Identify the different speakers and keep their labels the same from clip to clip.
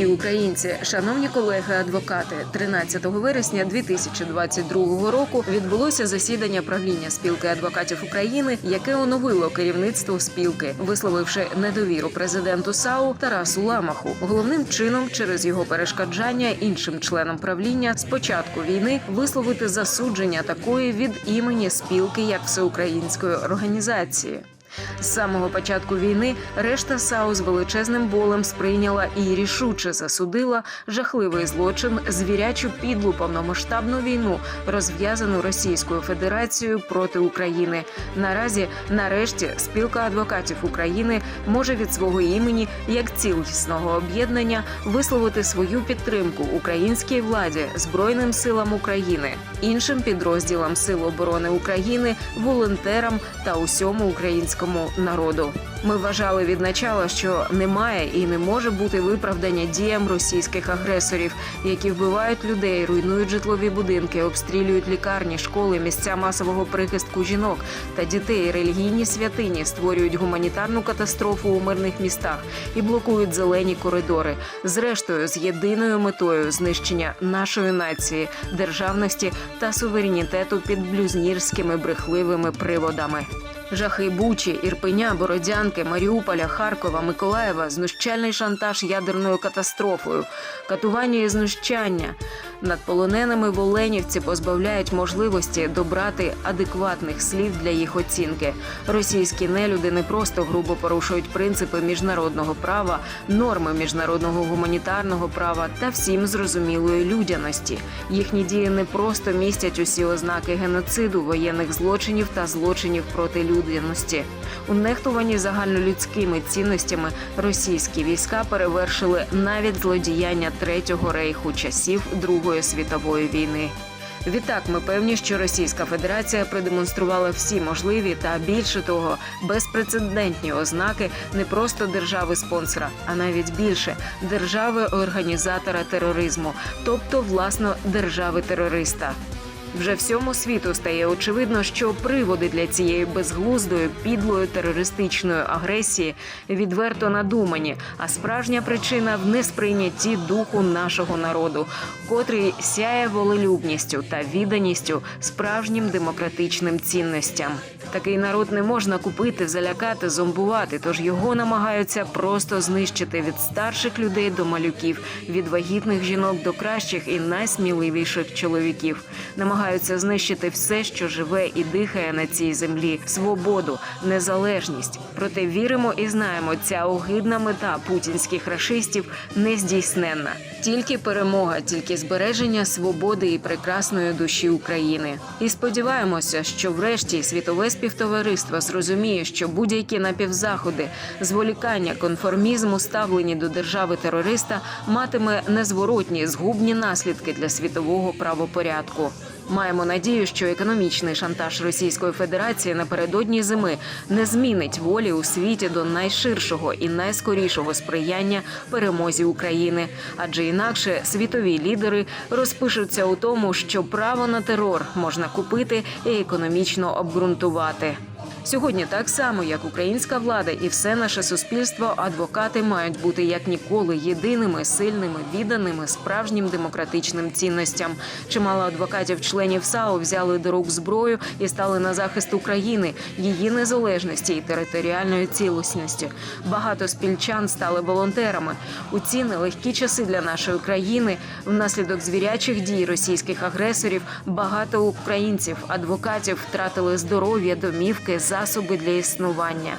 Speaker 1: Дорогі українці, шановні колеги-адвокати, 13 вересня 2022 року відбулося засідання правління спілки адвокатів України, яке оновило керівництво спілки, висловивши недовіру президенту САУ Тарасу Ламаху. Головним чином через його перешкоджання іншим членам правління з початку війни висловити засудження такої від імені спілки як всеукраїнської організації. З самого початку війни решта САУ з величезним болем сприйняла і рішуче засудила жахливий злочин, звірячу підлу повномасштабну війну, розв'язану Російською Федерацією проти України. Наразі, нарешті, спілка адвокатів України може від свого імені як цілісного об'єднання висловити свою підтримку українській владі, збройним силам України, іншим підрозділам Сил оборони України, волонтерам та усьому українському народу. Ми вважали від начала, що немає і не може бути виправдання діям російських агресорів, які вбивають людей, руйнують житлові будинки, обстрілюють лікарні, школи, місця масового прихистку жінок та дітей, релігійні святині, створюють гуманітарну катастрофу у мирних містах і блокують зелені коридори. Зрештою, з єдиною метою знищення нашої нації, державності та суверенітету під блюзнірськими брехливими приводами. Жахи Бучі, Ірпеня, Бородянки, Маріуполя, Харкова, Миколаєва, знущальний шантаж ядерною катастрофою, катування і знущання. Над полоненими в Оленівці позбавляють можливості добрати адекватних слів для їх оцінки. Російські нелюди не просто грубо порушують принципи міжнародного права, норми міжнародного гуманітарного права та всім зрозумілої людяності. Їхні дії не просто містять усі ознаки геноциду, воєнних злочинів та злочинів проти людяності. У нехтуванні загальнолюдськими цінностями російські війська перевершили навіть злодіяння третього рейху часів Другої світової війни. Відтак, ми певні, що Російська Федерація продемонструвала всі можливі та більше того, безпрецедентні ознаки не просто держави спонсора, а навіть більше держави організатора тероризму, тобто власно держави терориста. Вже всьому світу стає очевидно, що приводи для цієї безглуздої, підлої терористичної агресії відверто надумані, а справжня причина в несприйнятті духу нашого народу, котрий сяє волелюбністю та відданістю справжнім демократичним цінностям. Такий народ не можна купити, залякати, зомбувати, тож його намагаються просто знищити від старших людей до малюків, від вагітних жінок до кращих і найсміливіших чоловіків. Намагаються знищити все, що живе і дихає на цій землі, свободу, незалежність. Проте віримо і знаємо, ця огидна мета путінських рашистів нездійсненна. Тільки перемога, тільки збереження свободи і прекрасної душі України. І сподіваємося, що врешті світове співтовариство зрозуміє, що будь-які напівзаходи, зволікання, конформізму, ставлені до держави терориста матиме незворотні згубні наслідки для світового правопорядку. Маємо надію, що економічний шантаж Російської Федерації напередодні зими не змінить волі у світі до найширшого і найскорішого сприяння перемозі України, адже інакше світові лідери розпишуться у тому, що право на терор можна купити і економічно обґрунтувати. Сьогодні, так само як українська влада і все наше суспільство, адвокати мають бути як ніколи єдиними, сильними, відданими справжнім демократичним цінностям. Чимало адвокатів-членів САУ взяли до рук зброю і стали на захист України, її незалежності і територіальної цілісності. Багато спільчан стали волонтерами. У ці нелегкі часи для нашої країни внаслідок звірячих дій російських агресорів багато українців, адвокатів втратили здоров'я, домівки, засоби для існування.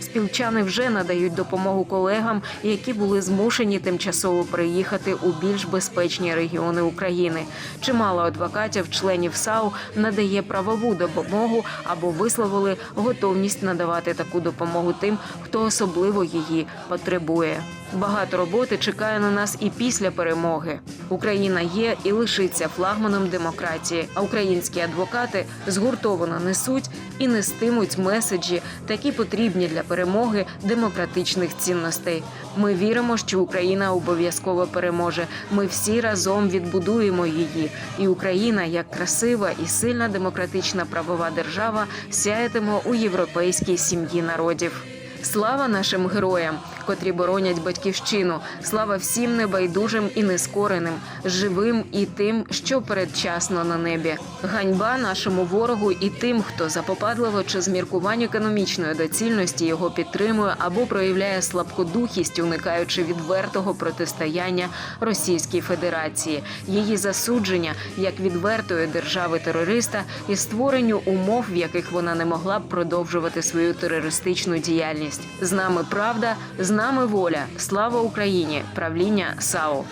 Speaker 1: Співчани вже надають допомогу колегам, які були змушені тимчасово приїхати у більш безпечні регіони України. Чимало адвокатів, членів САУ надає правову допомогу або висловили готовність надавати таку допомогу тим, хто особливо її потребує. Багато роботи чекає на нас і після перемоги. Україна є і лишиться флагманом демократії. А українські адвокати згуртовано несуть і нестимуть меседжі, такі потрібні для перемоги демократичних цінностей. Ми віримо, що Україна обов'язково переможе. Ми всі разом відбудуємо її. І Україна, як красива і сильна демократична правова держава, сяятиме у європейській сім'ї народів. Слава нашим героям! Котрі боронять батьківщину. Слава всім небайдужим і нескореним, живим і тим, що передчасно на небі. Ганьба нашому ворогу і тим, хто запопадливо чи з міркувань економічної доцільності його підтримує або проявляє слабкодухість, уникаючи відвертого протистояння Російській Федерації, її засудження як відвертої держави терориста і створенню умов, в яких вона не могла б продовжувати свою терористичну діяльність. З нами правда, нами воля. Слава Україні! Правління САУ.